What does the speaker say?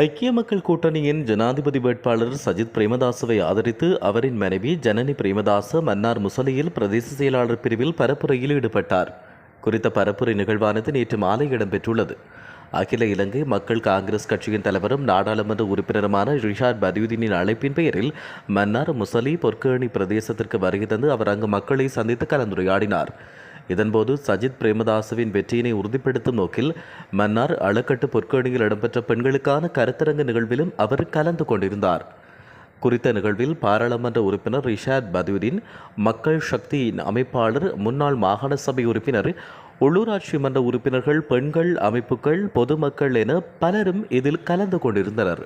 ஐக்கிய மக்கள் கூட்டணியின் ஜனாதிபதி வேட்பாளர் சஜித் பிரேமதாசவை ஆதரித்து அவரின் மனைவி ஜனனி பிரேமதாச மன்னார் முசலியில் பிரதேச செயலாளர் பிரிவில் பரப்புரையில் ஈடுபட்டார். குறித்த பரப்புரை நிகழ்வானது நேற்று மாலை இடம்பெற்றுள்ளது. அகில இலங்கை மக்கள் காங்கிரஸ் கட்சியின் தலைவரும் நாடாளுமன்ற உறுப்பினருமான ரிஷாட் பதியுதீனின் அழைப்பின் பெயரில் மன்னார் முசலி பொற்கேணி பிரதேசத்திற்கு வருகை தந்து அவர் அங்கு மக்களை சந்தித்து கலந்துரையாடினார். இதன்போது சஜித் பிரேமதாசுவின் வெற்றியினை உறுதிப்படுத்தும் நோக்கில் மன்னார் அளக்கட்டு பொற்கோடியில் இடம்பெற்ற பெண்களுக்கான கருத்தரங்கு நிகழ்விலும் அவர் கலந்து கொண்டிருந்தார். குறித்த நிகழ்வில் பாராளுமன்ற உறுப்பினர் ரிஷாத் பதூரின் மக்கள் சக்தியின் அமைப்பாளர் முன்னாள் மாகாண சபை உறுப்பினர் உள்ளூராட்சி மன்ற உறுப்பினர்கள் பெண்கள் அமைப்புகள் பொதுமக்கள் என பலரும் இதில் கலந்து கொண்டிருந்தனர்.